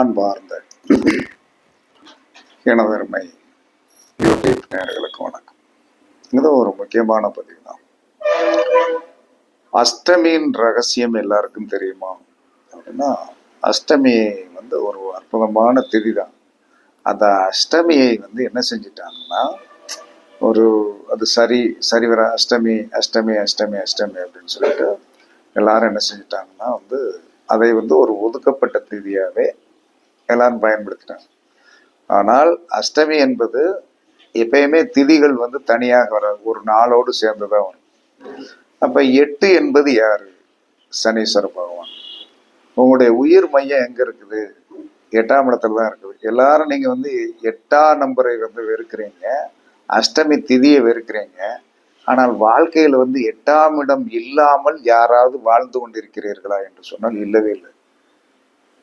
அன்பார்ந்த எனதருமை யூடியூப் நேர்களுக்கு வணக்கம். இது ஒரு முக்கியமான பதிவு தான். அஷ்டமியின் ரகசியம் எல்லாருக்கும் தெரியுமா? அப்படின்னா அஷ்டமி வந்து ஒரு அற்புதமான திதி தான். அந்த அஷ்டமியை வந்து என்ன செஞ்சிட்டாங்கன்னா ஒரு அது சரி சரி வர அஷ்டமி அஷ்டமி அஷ்டமி அஷ்டமி அப்படின்னு சொல்லிட்டு எல்லாரும் என்ன செஞ்சிட்டாங்கன்னா வந்து அதை வந்து ஒரு ஒதுக்கப்பட்ட திதியாகவே எல்லாரும் பயன்படுத்தினாங்க ஆனால் அஷ்டமி என்பது எப்பயுமே திதிகள் வந்து தனியாக வர ஒரு நாளோடு சேர்ந்து தான் வரும். அப்ப எட்டு என்பது யாரு? சனீஸ்வர பகவான். உங்களுடைய உயிர் மையம் எங்க இருக்குது? எட்டாம் இடத்துல தான் இருக்குது. எல்லாரும் நீங்க வந்து எட்டாம் நம்பரை வந்து வெறுக்கிறீங்க. அஷ்டமி திதியை வெறுக்கிறீங்க. ஆனால் வாழ்க்கையில் வந்து எட்டாம் இடம் இல்லாமல் யாராவது வாழ்ந்து கொண்டிருக்கிறீர்களா என்று சொன்னால் இல்லவே இல்லை.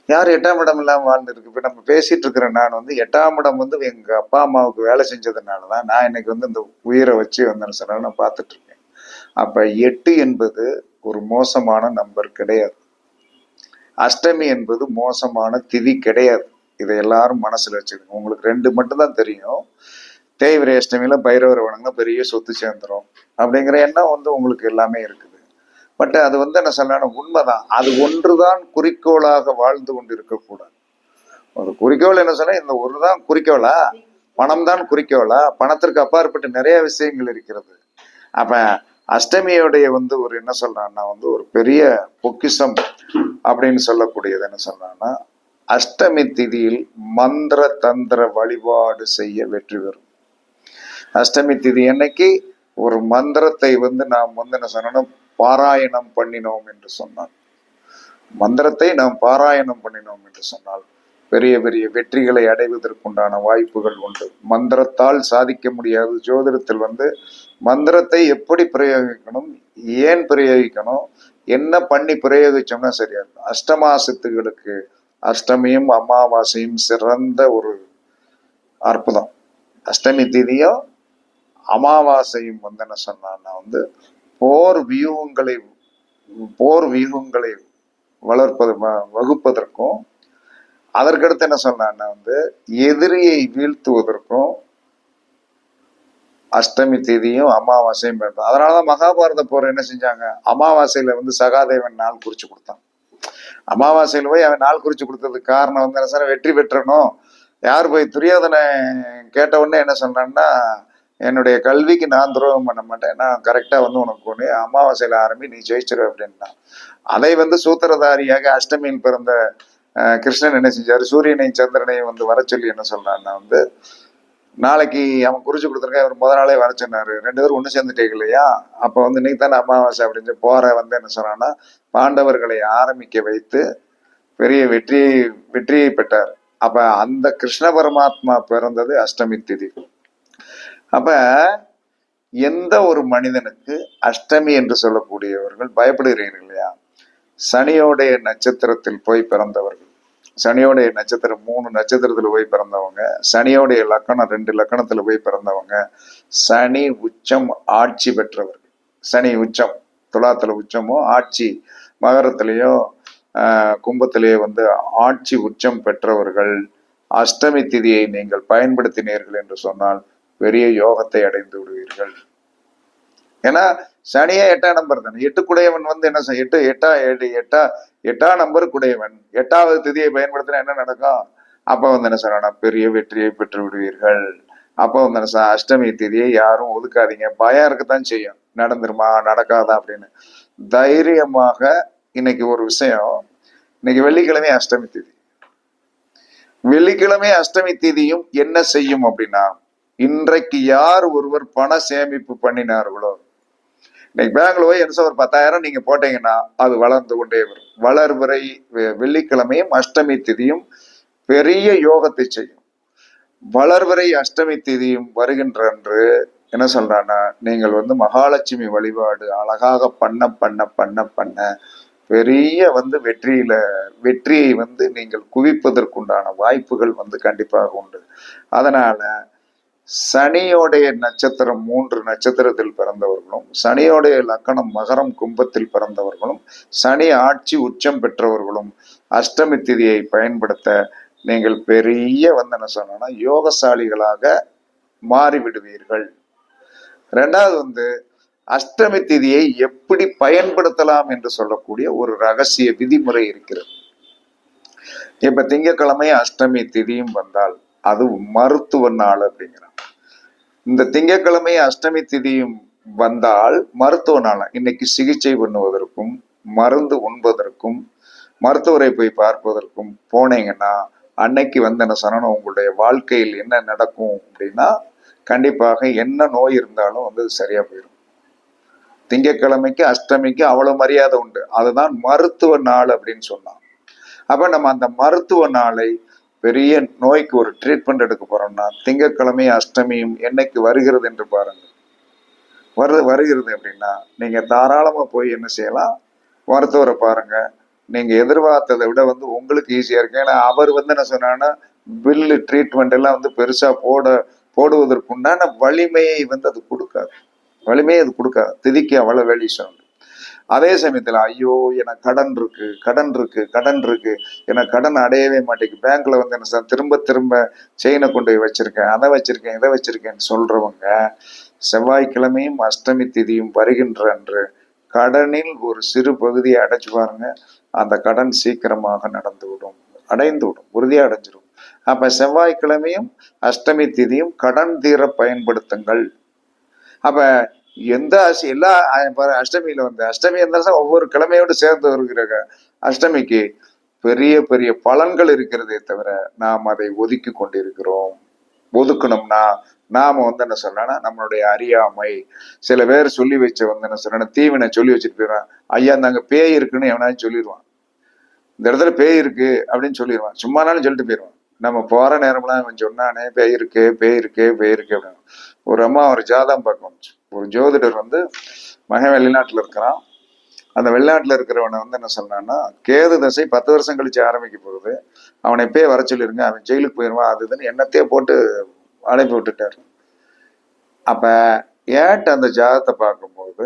யார் எட்டாம் இடம் இல்லாமல் வாழ்ந்துருக்கு? இப்போ நம்ம பேசிட்டு இருக்கிற நான் வந்து எட்டாம் இடம் வந்து எங்கள் அப்பா அம்மாவுக்கு வேலை செஞ்சதுனால தான் நான் இன்னைக்கு வந்து இந்த உயிரை வச்சு வந்தேன்னு சொன்னாலும் நான் பார்த்துட்ருக்கேன் அப்போ எட்டு என்பது ஒரு மோசமான நம்பர் கிடையாது. அஷ்டமி என்பது மோசமான திதி கிடையாது. இதை எல்லாரும் மனசில் வச்சுக்கணும். உங்களுக்கு ரெண்டு மட்டும்தான் தெரியும். தேய்விரை அஷ்டமியில் பைரவர் வணங்கினா பெரிய சொத்து சேர்ந்துரும். அப்படிங்கிற எண்ணம் வந்து உங்களுக்கு எல்லாமே இருக்குது பட் அது வந்து என்ன சொல்லணும் உண்மைதான். அது ஒன்றுதான் குறிக்கோளாக வாழ்ந்து கொண்டு இருக்கக்கூடாது ஒரு குறிக்கோள் என்ன சொன்னா இந்த ஒரு தான் குறிக்கோளா? பணம் தான் குறிக்கோளா? பணத்திற்கு அப்பாற்பட்டு நிறைய விஷயங்கள் இருக்கிறது. அப்ப அஷ்டமியோடைய வந்து ஒரு என்ன சொல்றான்னா வந்து ஒரு பெரிய பொக்கிஷம் அப்படின்னு சொல்லக்கூடியது என்ன சொல்றான்னா அஷ்டமி திதியில் மந்திர தந்திர வழிபாடு செய்ய வெற்றி பெறும். அஷ்டமி திதி அன்னைக்கு ஒரு மந்திரத்தை வந்து நாம் வந்து என்ன சொன்னோம் பாராயணம் பண்ணினோம் என்று சொன்னான். மந்திரத்தை நாம் பாராயணம் பண்ணினோம் என்று சொன்னால் பெரிய பெரிய வெற்றிகளை அடைவதற்குண்டான வாய்ப்புகள் உண்டு. மந்திரத்தால் சாதிக்க முடியாது ஜோதிடத்தில் வந்து மந்திரத்தை எப்படி பிரயோகிக்கணும் ஏன் பிரயோகிக்கணும் என்ன பண்ணி பிரயோகிச்சோம்னா சரியா இருக்கும் அஷ்டமாசத்துகளுக்கு அஷ்டமியும் அமாவாசையும் சிறந்த ஒரு அற்புதம். அஷ்டமி திதியும் அமாவாசையும் வந்து என்ன சொன்னான்னா வந்து போர் வியூகங்களை போர் வியூகங்களை வளர்ப்பது வ- வகுப்பதற்கும் அதற்கடுத்து என்ன சொன்னான்னா வந்து எதிரியை வீழ்த்துவதற்கும் அஷ்டமி தேதியும் அமாவாசையும் பயன்படும் அதனாலதான் மகாபாரத போர் என்ன செஞ்சாங்க? அமாவாசையில வந்து சகாதேவன் நாள் குறிச்சு கொடுத்தான். அமாவாசையில போய் அவன் நாள் குறிச்சு கொடுத்ததுக்கு காரணம் வந்து என்ன சார் வெற்றி பெற்றணும். யார் போய் துரியோதனை கேட்ட உடனே என்ன சொன்னான்னா என்னுடைய கல்விக்கு நான் துரோகம் பண்ண மாட்டேன். நான் கரெக்டாக வந்து உனக்கு ஒன்று அமாவாசையில் ஆரம்பி நீ ஜெயிச்சிரு அப்படின்னா. அதை வந்து சூத்திரதாரியாக அஷ்டமியில் பிறந்த கிருஷ்ணன் என்ன செஞ்சார்? சூரியனையும் சந்திரனையும் வந்து வர சொல்லி என்ன சொல்றான்னா வந்து நாளைக்கு அவன் குறிச்சு கொடுத்துருக்கேன் இவர் முதல் நாளே வர சொன்னார். ரெண்டு பேரும் ஒன்று சேர்ந்துட்டீங்க இல்லையா? அப்போ வந்து நீ தானே அமாவாசை அப்படின்னு போற வந்து என்ன சொன்னான்னா பாண்டவர்களை ஆரம்பிக்க வைத்து பெரிய வெற்றியை வெற்றியை பெற்றார். அப்போ அந்த கிருஷ்ண பரமாத்மா பிறந்தது அஷ்டமி திதி. அப்ப எந்த ஒரு மனிதனுக்கு அஷ்டமி என்று சொல்லக்கூடியவர்கள் பயப்படுகிறீர்கள் இல்லையா? சனியோடைய நட்சத்திரத்தில் போய் பிறந்தவர்கள். சனியோடைய நட்சத்திரம் மூணு நட்சத்திரத்தில் போய் பிறந்தவங்க. சனியோடைய லக்கணம் ரெண்டு லக்கணத்தில் போய் பிறந்தவங்க. சனி உச்சம் ஆட்சி பெற்றவர்கள். சனி உச்சம் துலாத்தில் உச்சமோ ஆட்சி மகரத்திலேயோ ஆஹ், கும்பத்திலேயோ வந்து ஆட்சி உச்சம் பெற்றவர்கள். அஷ்டமி திதியை நீங்கள் பயன்படுத்தினீர்கள் என்று சொன்னால் பெரிய யோகத்தை அடைந்து விடுவீர்கள். ஏன்னா சனியே எட்டாம் நம்பர் தானே. எட்டு குடையவன் வந்து என்ன செய்ய எட்டு எட்டா எட்டு எட்டா எட்டாம் நம்பர் குடையவன். எட்டாவது திதியை பயன்படுத்தினா என்ன நடக்கும்? அப்ப வந்து என்ன சொல்லணும் பெரிய வெற்றியை பெற்று விடுவீர்கள். அப்போ வந்து என்ன அஷ்டமி திதியை யாரும் ஒதுக்காதீங்க. பயம் இருக்கத்தான் செய்யும். நடந்துருமா நடக்காதா அப்படின்னு. தைரியமாக இன்னைக்கு ஒரு விஷயம் இன்னைக்கு வெள்ளிக்கிழமை அஷ்டமி திதி. வெள்ளிக்கிழமை அஷ்டமி திதியும் என்ன செய்யும் அப்படின்னா இன்றைக்கு யார் ஒருவர் பண சேமிப்பு பண்ணினார்களோ? இன்னைக்கு பேங்க்ல போய் என்ன ஒரு பத்தாயிரம் நீங்க போட்டீங்கன்னா அது வளர்ந்து கொண்டே வரும். வளர்வரை வெ- வெள்ளிக்கிழமையும் அஷ்டமி திதியும் பெரிய யோகத்தை செய்யும். வளர்வரை அஷ்டமி திதியும் வருகின்ற அன்று என்ன சொல்றான்னா நீங்கள் வந்து மகாலட்சுமி வழிபாடு அழகாக பண்ண பண்ண பண்ண பண்ண பெரிய வந்து வெற்றியில வெற்றியை வந்து நீங்கள் குவிப்பதற்குண்டான வாய்ப்புகள் வந்து கண்டிப்பாக உண்டு. அதனால சனியோடைய நட்சத்திரம் மூன்று நட்சத்திரத்தில் பிறந்தவர்களும் சனியோடைய லக்கணம் மகரம் கும்பத்தில் பிறந்தவர்களும் சனி ஆட்சி உச்சம் பெற்றவர்களும். அஷ்டமி திதியை பயன்படுத்த நீங்கள் பெரிய வந்து என்ன யோகசாலிகளாக மாறிவிடுவீர்கள். ரெண்டாவது வந்து அஷ்டமி திதியை எப்படி பயன்படுத்தலாம் என்று சொல்லக்கூடிய ஒரு ரகசிய விதிமுறை இருக்கிறது. இப்ப திங்கட்கிழமை அஷ்டமி திதியும் வந்தால் அது மருத்துவ நாள் அப்படிங்கிறான் இந்த திங்கட்கிழமை அஷ்டமி திதியும் வந்தால் மருத்துவ நாள். இன்னைக்கு சிகிச்சை பண்ணுவதற்கும் மருந்து உண்பதற்கும் மருத்துவரை போய் பார்ப்பதற்கும் போனீங்கன்னா அன்னைக்கு வந்து என்ன உங்களுடைய வாழ்க்கையில் என்ன நடக்கும் அப்படின்னா கண்டிப்பாக என்ன நோய் இருந்தாலும் வந்து அது சரியா போயிடும். திங்கட்கிழமைக்கு அஷ்டமிக்கு அவ்வளவு மரியாதை உண்டு. அதுதான் மருத்துவ நாள் அப்படின்னு சொன்னான். அப்ப நம்ம அந்த மருத்துவ நாளை பெரிய நோய்க்கு ஒரு ட்ரீட்மெண்ட் எடுக்க போறோம்னா திங்கட்கிழமை அஷ்டமியும் என்னைக்கு வருகிறது என்று பாருங்க வரு வருகிறது அப்படின்னா நீங்க தாராளமா போய் என்ன செய்யலாம்? மருத்துவரை பாருங்க. நீங்க எதிர்பார்த்ததை விட வந்து உங்களுக்கு ஈஸியா இருக்கு. ஏன்னா அவர் வந்து என்ன சொன்னான்னா பில்லு ட்ரீட்மெண்ட் எல்லாம் வந்து பெருசா போட போடுவதற்குண்டான வலிமையை வந்து அது கொடுக்காது. வலிமையை அது கொடுக்காது. திதிக்கு அவ்வளவு வேலி உண்டு அதே சமயத்தில் ஐயோ எனக்கு கடன் இருக்கு கடன் இருக்கு கடன் இருக்கு. எனக்கு கடன் அடையவே மாட்டேங்குது. பேங்க்ல வந்து என்ன சார் திரும்ப திரும்ப செயினை கொண்டு போய் வச்சிருக்கேன் அதை வச்சிருக்கேன் இதை வச்சிருக்கேன்னு சொல்றவங்க செவ்வாய்க்கிழமையும் அஷ்டமி திதியும் வருகின்ற அன்று கடனில் ஒரு சிறு பகுதியை அடைச்சு பாருங்க. அந்த கடன் சீக்கிரமாக நடந்து விடும் அடைந்து விடும் உறுதியாக அடைஞ்சிடும் அப்ப செவ்வாய்க்கிழமையும் அஷ்டமி திதியும் கடன் தீர பயன்படுத்துங்கள். அப்ப எந்த அசி எல்லா அஷ்டமியில வந்து அஷ்டமி இருந்தாலும் ஒவ்வொரு கிழமையோடு சேர்ந்து வருகிற அஷ்டமிக்கு பெரிய பெரிய பலன்கள் இருக்கிறதே தவிர நாம் அதை ஒதுக்கி கொண்டிருக்கிறோம். ஒதுக்கணும்னா நாம வந்து என்ன சொல்லணும்னா நம்மளுடைய அறியாமை. சில பேர் சொல்லி வச்ச வந்து என்ன சொல்லணும் தீவினை சொல்லி வச்சுட்டு போயிடுவான் ஐயா அங்க பேய் இருக்குன்னு எவனாச்சும் சொல்லிடுவான். இந்த இடத்துல பேய் இருக்கு அப்படின்னு சொல்லிடுவான். சும்மானாலும் சொல்லிட்டு போயிடுவான். நம்ம போற நேரம்லாம் இவன் சொன்னானே பேய் இருக்கு பேய் இருக்கு பேய் இருக்கு அப்படின்னு. ஒரு அம்மா ஒரு ஜாதகம் பார்க்க வந்துச்சு. ஒரு ஜோதிடர் வந்து மகன் வெளிநாட்டுல இருக்கிறான். அந்த வெளிநாட்டுல இருக்கிறவனை வந்து என்ன சொன்னான்னா கேது தசை பத்து வருஷம் கழிச்சு ஆரம்பிக்க போகுது. அவனை இப்பயே வர சொல்லிருங்க அவன் ஜெயிலுக்கு போயிடுவான் அது இதுன்னு எண்ணத்தையே போட்டு அனுப்பி விட்டுட்டாரு. அப்ப ஏன்ட்டு அந்த ஜாதத்தை பார்க்கும்போது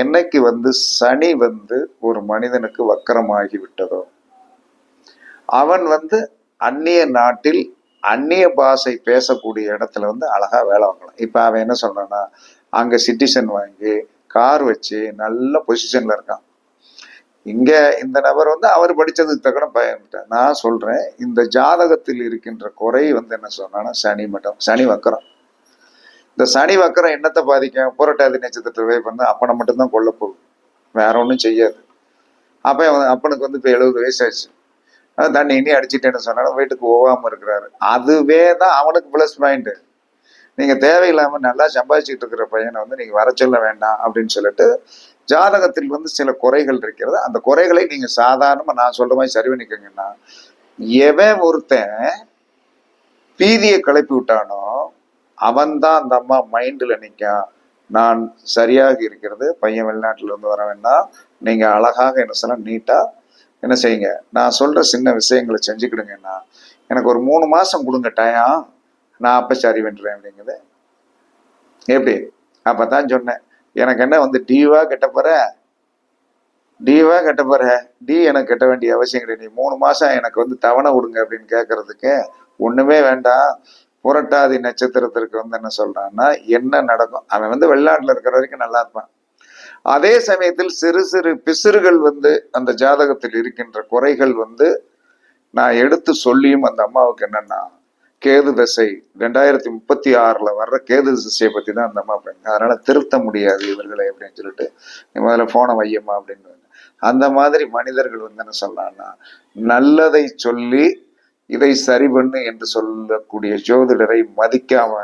என்னைக்கு வந்து சனி வந்து ஒரு மனிதனுக்கு வக்கரமாகி விட்டதோ அவன் வந்து அந்நிய நாட்டில் அந்நிய பாஷை பேசக்கூடிய இடத்துல வந்து அழகா வேலை வாங்கலாம் இப்ப அவன் என்ன சொல்றான்னா அங்க சிட்டிசன் வாங்கி கார் வச்சு நல்ல பொசிஷன்ல இருக்கான். இங்க இந்த நபர் வந்து அவர் படிச்சதுக்கு தக்கன பயன்ட்டார் நான் சொல்றேன் இந்த ஜாதகத்தில் இருக்கின்ற குறை வந்து என்ன சொன்னான்னா சனி மட்டம் சனி வக்கரம். இந்த சனி வக்கரம் என்னத்தை பாதிக்கும்? புரட்டாதி நட்சத்திரத்தில் வே பண்ண அப்பனை மட்டும்தான் கொல்ல போகும் வேற ஒன்றும் செய்யாது. அப்போ அவன் அப்பனுக்கு வந்து இப்போ எழுபது வயசு ஆச்சு தண்ணி இனி அடிச்சுட்டேன்னு சொன்னாலும் வீட்டுக்கு போகாமல் இருக்கிறாரு. அதுவே தான் அவனுக்கு ப்ளஸ் பாயிண்ட்டு நீங்க தேவையில்லாம நல்லா சம்பாதிச்சுட்டு இருக்கிற பையனை வந்து நீங்க வர சொல்ல வேண்டாம் அப்படின்னு சொல்லிட்டு ஜாதகத்தில் வந்து சில குறைகள் இருக்கிறது. அந்த குறைகளை நீங்க சாதாரணமா நான் சொல்ற மாதிரி சரி பண்ணிக்கோங்கன்னா எவன் ஒருத்தன் பீதியை கிளப்பி விட்டானோ அவன்தான் அந்த அம்மா மைண்ட்ல நிற்கும் நான் சரியாக இருக்கிறது பையன் வெளிநாட்டுல இருந்து வர வேண்டாம். நீங்க அழகாக என்ன சொல்ல நீட்டா என்ன செய்யுங்க? நான் சொல்ற சின்ன விஷயங்களை செஞ்சுக்கிடுங்கன்னா எனக்கு ஒரு மூணு மாசம் கொடுங்க டயம் நான் அப்போ சரி வென்றேன் அப்படிங்குது. எப்படி? அப்போ தான் சொன்னேன். எனக்கு என்ன வந்து டீவா கட்ட போகிற டீவா கட்ட போகிற டி எனக்கு கட்ட வேண்டிய அவசியம் கிடையாது. நீ மூணு மாதம் எனக்கு வந்து தவணை விடுங்க அப்படின்னு கேட்கறதுக்கு ஒன்றுமே வேண்டாம். புரட்டாதி நட்சத்திரத்திற்கு வந்து என்ன சொல்கிறான்னா என்ன நடக்கும்? அவன் வந்து வெளிநாட்டில் இருக்கிற வரைக்கும் நல்லா இருப்பான். அதே சமயத்தில் சிறு சிறு பிசுறுகள் வந்து அந்த ஜாதகத்தில் இருக்கின்ற குறைகள் வந்து நான் எடுத்து சொல்லியும் அந்த அம்மாவுக்கு என்னன்னா கேது தசை ரெண்டாயிரத்தி முப்பத்தி ஆறுல வர்ற கேது திசையை பற்றி தான் அந்த அம்மா பண்ணாங்க அதனால திருத்த முடியாது இவர்களை அப்படின்னு சொல்லிட்டு. முதல்ல போன வையம்மா அப்படின்னு அந்த மாதிரி மனிதர்கள் வந்து என்ன சொல்லலாம்னா நல்லதை சொல்லி இதை சரி பண்ணு என்று சொல்லக்கூடிய ஜோதிடரை மதிக்காம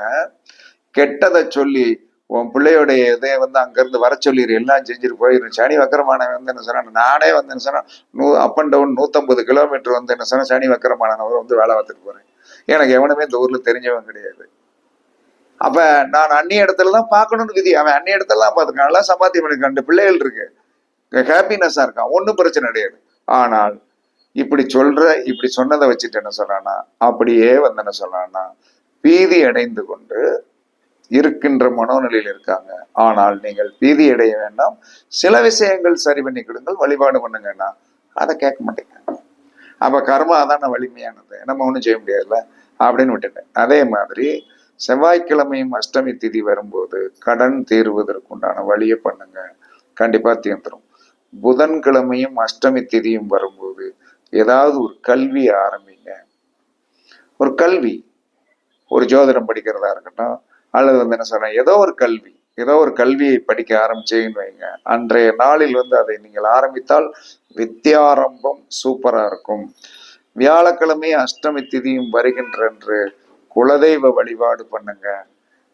கெட்டதை சொல்லி உன் பிள்ளையோடைய இதை வந்து அங்கேருந்து வர சொல்லிடு எல்லாம் செஞ்சுட்டு போயிடும் சனி வக்கரமானவன் வந்து என்ன சொன்னா நானே வந்து என்ன சொன்னா நூ அப் அண்ட் டவுன் நூத்தம்பது கிலோமீட்டர் வந்து என்ன சொன்னா சனி வக்கரமானவர் வந்து வேலை பார்த்துட்டு போறேன். எனக்கு எவனுமே இந்த ஊர்ல தெரிஞ்சவன் கிடையாது. அப்ப நான் அந்நிய இடத்துல தான் பார்க்கணும்னு விதி. அவன் அந்நிய இடத்துலலாம் பார்த்துருக்கான். நல்லா சம்பாத்தியம் பண்ணிருக்கான். ரெண்டு பிள்ளைகள் இருக்கு. ஹாப்பினஸா இருக்கான். ஒன்றும் பிரச்சனை கிடையாது. ஆனால் இப்படி சொல்ற இப்படி சொன்னதை வச்சுட்டு என்ன சொல்றானா அப்படியே வந்து என்ன சொல்றானா பீதி அடைந்து கொண்டு இருக்கின்ற மனோநிலையில் இருக்காங்க. ஆனால் நீங்கள் பீதி அடைய வேண்டாம். சில விஷயங்கள் சரி பண்ணி கொடுங்கள். வழிபாடு பண்ணுங்கன்னா அதை கேட்க மாட்டேங்க அப்ப கர்மா தான் வலிமையானது. நம்ம ஒன்றும் செய்ய முடியாதுல்ல. அப்படின்னு விட்டுட்டேன். அதே மாதிரி செவ்வாய்க்கிழமையும் அஷ்டமி திதி வரும்போது கடன் தீர்வதற்குண்டான வழியை பண்ணுங்க. கண்டிப்பா தீர்ந்துரும். புதன்கிழமையும் அஷ்டமி திதியும் வரும்போது ஏதாவது ஒரு கல்வி ஆரம்பிங்க. ஒரு கல்வி. ஒரு ஜோதிடம் படிக்கிறதா இருக்கட்டும் அல்லது வந்து என்ன சொல்றேன் ஏதோ ஒரு கல்வி. ஏதோ ஒரு கல்வியை படிக்க ஆரம்பிச்சேன்னு வைங்க. அன்றைய நாளில் வந்து அதை நீங்கள் ஆரம்பித்தால் வித்தியாரம்பம் சூப்பரா இருக்கும். வியாழக்கிழமை அஷ்டமி திதியும் வருகின்றன்று. குலதெய்வ வழிபாடு பண்ணுங்க.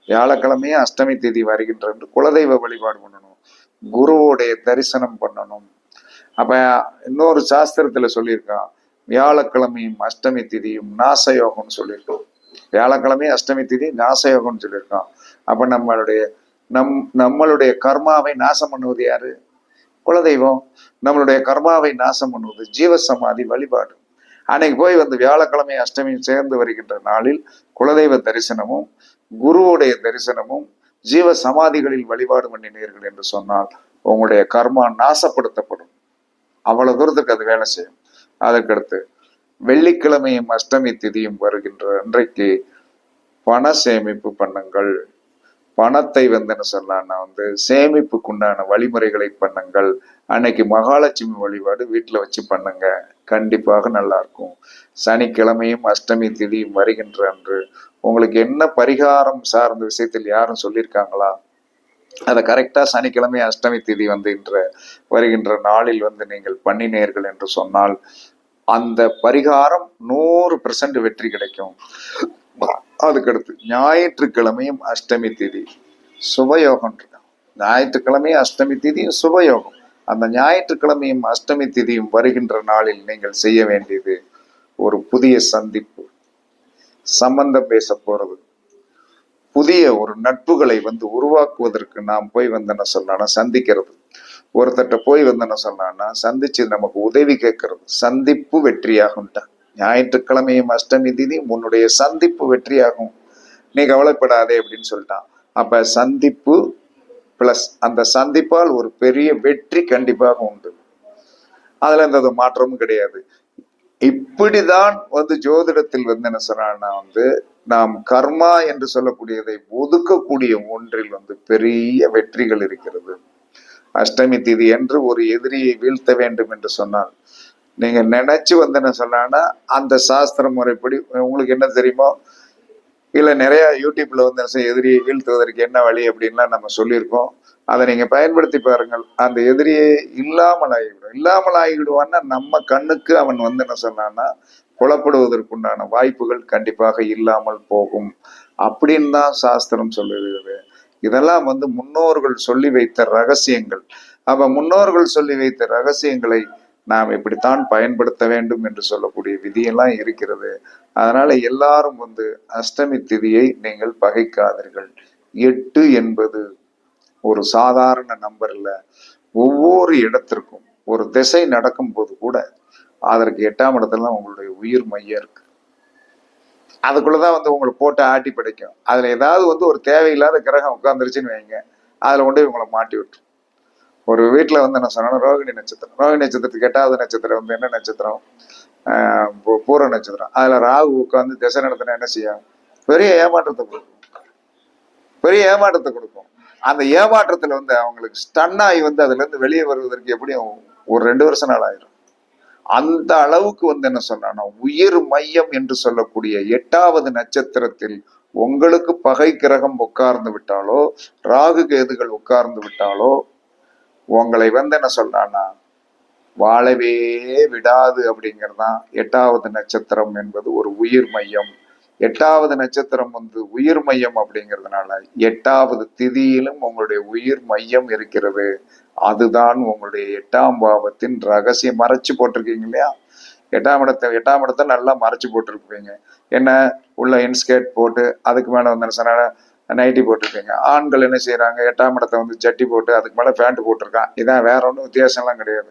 வியாழக்கிழமையும் அஷ்டமி திதி வருகின்றன்று. குலதெய்வ வழிபாடு பண்ணணும். குருவோடைய தரிசனம் பண்ணணும். அப்ப இன்னொரு சாஸ்திரத்துல சொல்லியிருக்கான். வியாழக்கிழமையும் அஷ்டமி திதியும் நாசயோகம்னு சொல்லியிருக்கோம் வியாழக்கிழமையும் அஷ்டமி திதி நாசயோகம்னு சொல்லியிருக்கான். அப்ப நம்மளுடைய நம் நம்மளுடைய கர்மாவை நாசம் பண்ணுவது யாரு? குலதெய்வம். நம்மளுடைய கர்மாவை நாசம் பண்ணுவது ஜீவசமாதி வழிபாடு. அன்னைக்கு போய் வந்து வியாழக்கிழமை அஷ்டமியும் சேர்ந்து வருகின்ற நாளில் குலதெய்வ தரிசனமும் குருவுடைய தரிசனமும் ஜீவ சமாதிகளில் வழிபாடு பண்ணினீர்கள் என்று சொன்னால் உங்களுடைய கர்மா நாசப்படுத்தப்படும். அவ்வளவு தூரத்துக்கு அது வேலை செய்யும். அதற்கடுத்து வெள்ளிக்கிழமையும் அஷ்டமி திதியும் வருகின்ற அன்றைக்கு பண சேமிப்பு பண்ணுங்கள். பணத்தை வந்து என்ன சொல்லலாம்னா வந்து சேமிப்புக்குண்டான வழிமுறைகளை பண்ணுங்கள். அன்னைக்கு மகாலட்சுமி வழிபாடு வீட்டில் வச்சு பண்ணுங்க. கண்டிப்பாக நல்லா இருக்கும் சனிக்கிழமையும் அஷ்டமி திதியும் வருகின்ற அன்று உங்களுக்கு என்ன பரிகாரம் சார்ந்த விஷயத்தில் யாரும் சொல்லியிருக்காங்களா? அதை கரெக்டாக சனிக்கிழமை அஷ்டமி திதி வந்து இன்ற வருகின்ற நாளில் வந்து நீங்கள் பண்ணினீர்கள் என்று சொன்னால் அந்த பரிகாரம் நூறு பெர்சன்ட் வெற்றி கிடைக்கும். அதுக்கடுத்து ஞாயிற்றுக்கிழமையும் அஷ்டமி திதி சுபயோகம் ஞாயிற்றுக்கிழமையும் அஷ்டமி திதியும் சுபயோகம். அந்த ஞாயிற்றுக்கிழமையும் அஷ்டமி திதியும் வருகின்ற நாளில் நீங்கள் செய்ய வேண்டியது ஒரு புதிய சந்திப்பு. சம்பந்தம் பேச போறது. புதிய ஒரு நட்புகளை வந்து உருவாக்குவதற்கு நாம் போய் வந்து என்ன சொல்லலாம்னா சந்திக்கிறது. ஒருத்தட்ட போய் வந்து என்ன சந்திச்சு நமக்கு உதவி கேட்கறது. சந்திப்பு வெற்றியாகும்ட்டா ஞாயிற்றுக்கிழமையும் அஷ்டமி திதி உன்னுடைய சந்திப்பு வெற்றியாகும். நீ கவலைப்படாதே அப்படின்னு சொல்லிட்டான். அப்ப சந்திப்பு பிளஸ் அந்த சந்திப்பால் ஒரு பெரிய வெற்றி கண்டிப்பாக உண்டு. அதுல எந்த மாற்றமும் கிடையாது. இப்படிதான் வந்து ஜோதிடத்தில் வந்து என்ன சொன்னா வந்து நாம் கர்மா என்று சொல்லக்கூடியதை ஒதுக்கக்கூடிய ஒன்றில் வந்து பெரிய வெற்றிகள் இருக்கிறது. அஷ்டமி திதி என்று ஒரு எதிரியை வீழ்த்த வேண்டும் என்று சொன்னால் நீங்க நினைச்சு வந்தேன்னு சொன்னான்னா அந்த சாஸ்திர முறைப்படி உங்களுக்கு என்ன தெரியுமோ? இல்ல நிறைய யூடியூப்ல வந்து எதிரியை வீழ்த்துவதற்கு என்ன வழி அப்படின்லாம் நம்ம சொல்லியிருக்கோம். அதை நீங்க பயன்படுத்தி பாருங்கள். அந்த எதிரியே இல்லாமல் ஆகிவிடும் இல்லாமல் ஆகிவிடுவான்னா நம்ம கண்ணுக்கு அவன் வந்து என்ன சொன்னான்னா புலப்படுவதற்குண்டான வாய்ப்புகள் கண்டிப்பாக இல்லாமல் போகும். அப்படின்னு தான் சாஸ்திரம் சொல்லுகிறது. இதெல்லாம் வந்து முன்னோர்கள் சொல்லி வைத்த ரகசியங்கள். அப்ப முன்னோர்கள் சொல்லி வைத்த ரகசியங்களை நாம் இப்படித்தான் பயன்படுத்த வேண்டும் என்று சொல்லக்கூடிய விதியெல்லாம் இருக்கிறது. அதனால எல்லாரும் வந்து அஷ்டமி திதியை நீங்கள் பகைக்காதீர்கள். எட்டு என்பது ஒரு சாதாரண நம்பர் இல்லை ஒவ்வொரு இடத்திற்கும் ஒரு திசை நடக்கும்போது கூட அதற்கு எட்டாம் இடத்துல உங்களுடைய உயிர் மையம் இருக்கு. அதுக்குள்ளதான் வந்து உங்களை போட்டு ஆட்டி படைக்கும். அதுல ஏதாவது வந்து ஒரு தேவையில்லாத கிரகம் உட்காந்துருச்சுன்னு வைங்க. அதுல கொண்டு உங்களை மாட்டி விட்டுரும். ஒரு வீட்டில் வந்து என்ன சொன்னேன் ரோகிணி நட்சத்திரம். ரோகிணி நட்சத்திரத்துக்கு எட்டாவது நட்சத்திரம் வந்து என்ன நட்சத்திரம்? பூ- பூர நட்சத்திரம். அதில் ராகு உட்காந்து திசை நடத்தினா என்ன செய்யும்? பெரிய ஏமாற்றத்தை கொடுக்கும். பெரிய ஏமாற்றத்தை கொடுக்கும். அந்த ஏமாற்றத்தில் வந்து அவங்களுக்கு ஸ்டன் ஆகி வந்து அதுலேருந்து வெளியே வருவதற்கு எப்படியும் ஒரு ரெண்டு வருஷம் நாள் ஆயிரும். அந்த அளவுக்கு வந்து என்ன சொன்னா உயிர் மையம் என்று சொல்லக்கூடிய எட்டாவது நட்சத்திரத்தில் உங்களுக்கு பகை கிரகம் உட்கார்ந்து விட்டாலோ ராகு கேதுகள் உட்கார்ந்து விட்டாலோ உங்களை வந்து என்ன சொல்றான்னா வாழவே விடாது அப்படிங்கறதுதான் எட்டாவது நட்சத்திரம் என்பது ஒரு உயிர் மையம். எட்டாவது நட்சத்திரம் வந்து உயிர் மையம் அப்படிங்கிறதுனால எட்டாவது திதியிலும் உங்களுடைய உயிர் மையம் இருக்கிறது. அதுதான் உங்களுடைய எட்டாம் பாவத்தின் ரகசியம். மறைச்சு போட்டிருக்கீங்க இல்லையா? எட்டாம் இடத்தை எட்டாம் இடத்தை நல்லா மறைச்சு போட்டிருப்பீங்க. என்ன? உள்ள இன்ஸ்கேட் போட்டு அதுக்கு மேல வந்து என்ன சொன்னா நைட்டி போட்டிருப்பீங்க ஆண்கள் என்ன செய்கிறாங்க எட்டாம் இடத்தை வந்து ஜட்டி போட்டு அதுக்கு மேலே பேண்ட் போட்டிருக்கான். இதான் வேற ஒன்றும் வித்தியாசம்லாம் கிடையாது.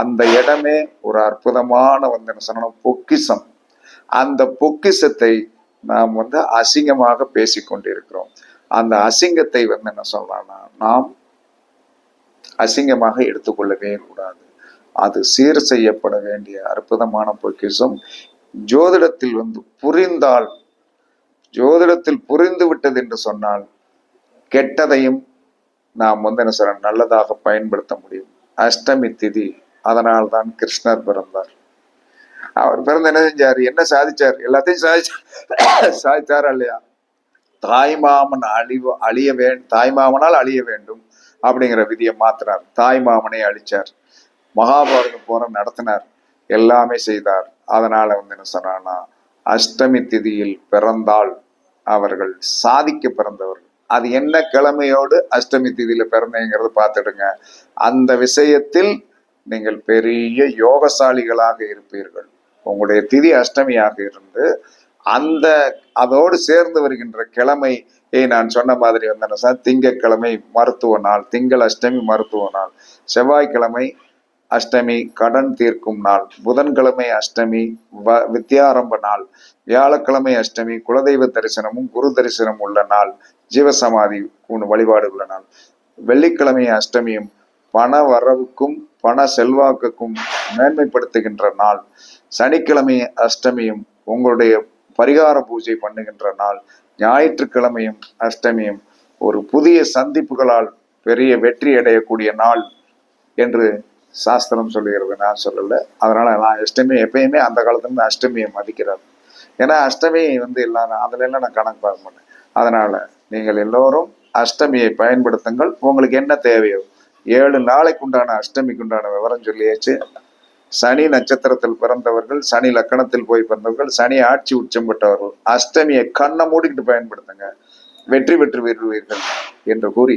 அந்த இடமே ஒரு அற்புதமான வந்து என்ன சொல்லணும்? பொக்கிஷம் அந்த பொக்கிஷத்தை நாம் வந்து அசிங்கமாக பேசிக்கொண்டிருக்கிறோம் அந்த அசிங்கத்தை வந்து என்ன சொல்லலாம்னா நாம் அசிங்கமாக எடுத்துக்கொள்ளவே கூடாது. அது சீர் செய்யப்பட வேண்டிய அற்புதமான பொக்கிஷம் ஜோதிடத்தில் வந்து புரிந்தால் ஜோதிடத்தில் புரிந்து விட்டது என்று சொன்னால் கெட்டதையும் நாம் வந்து என்ன சொல்ற நல்லதாக பயன்படுத்த முடியும். அஷ்டமி திதி. அதனால் தான் கிருஷ்ணர் பிறந்தார். அவர் பிறந்து என்ன செஞ்சார்? என்ன சாதிச்சார்? எல்லாத்தையும் சாதிச்சார் சாதித்தாரா இல்லையா தாய்மாமன் அழிவு அழிய வே தாய்மாமனால் அழிய வேண்டும் அப்படிங்கிற விதியை மாத்தினார். தாய்மாமனை அழிச்சார். மகாபாரதம் போற நடத்தினார். எல்லாமே செய்தார். அதனால வந்து என்ன சொன்னான்னா அஷ்டமி திதியில் பிறந்தால் அவர்கள் சாதிக்க பிறந்தவர்கள். அது என்ன கிழமையோடு அஷ்டமி திதியில பிறந்தேங்கிறத பார்த்துடுங்க. அந்த விஷயத்தில் நீங்கள் பெரிய யோகசாலிகளாக இருப்பீர்கள். உங்களுடைய திதி அஷ்டமியாக இருந்து அந்த அதோடு சேர்ந்து வருகின்ற கிழமை நான் சொன்ன மாதிரி வந்து சார் திங்கட்கிழமை மருத்துவ நாள் திங்கள் அஷ்டமி மருத்துவ நாள் செவ்வாய்க்கிழமை அஷ்டமி கடன் தீர்க்கும் நாள் புதன்கிழமை அஷ்டமி வ வித்யாரம்ப நாள் வியாழக்கிழமை அஷ்டமி குலதெய்வ தரிசனமும் குரு தரிசனம் உள்ள நாள் ஜீவசமாதி வழிபாடு உள்ள நாள். வெள்ளிக்கிழமை அஷ்டமியும் பண வரவுக்கும் பண செல்வாக்குக்கும் மேன்மைப்படுத்துகின்ற நாள். சனிக்கிழமை அஷ்டமியும் உங்களுடைய பரிகார பூஜை பண்ணுகின்ற நாள். ஞாயிற்றுக்கிழமையும் அஷ்டமியும் ஒரு புதிய சந்திப்புகளால் பெரிய வெற்றி அடையக்கூடிய நாள் என்று சாஸ்திரம் சொல்லுகிறது நான் சொல்லலை. அதனால் நான் அஷ்டமி எப்பயுமே அந்த காலத்துலேருந்து அஷ்டமியை மதிக்கிறார். ஏன்னா அஷ்டமி வந்து இல்லாத அதுல நான் கணக்கு பார்க்க மாட்டேன். அதனால் நீங்கள் எல்லோரும் அஷ்டமியை பயன்படுத்துங்கள். உங்களுக்கு என்ன தேவையோ ஏழு நாளைக்கு உண்டான அஷ்டமிக்கு உண்டான விவரம் சொல்லியாச்சு. சனி நட்சத்திரத்தில் பிறந்தவர்கள் சனி லக்கணத்தில் போய் பிறந்தவர்கள் சனி ஆட்சி உச்சம் பெற்றவர்கள் அஷ்டமியை கண்ணை மூடிக்கிட்டு பயன்படுத்துங்க. வெற்றி பெற்று விரும்புவீர்கள் என்று கூறி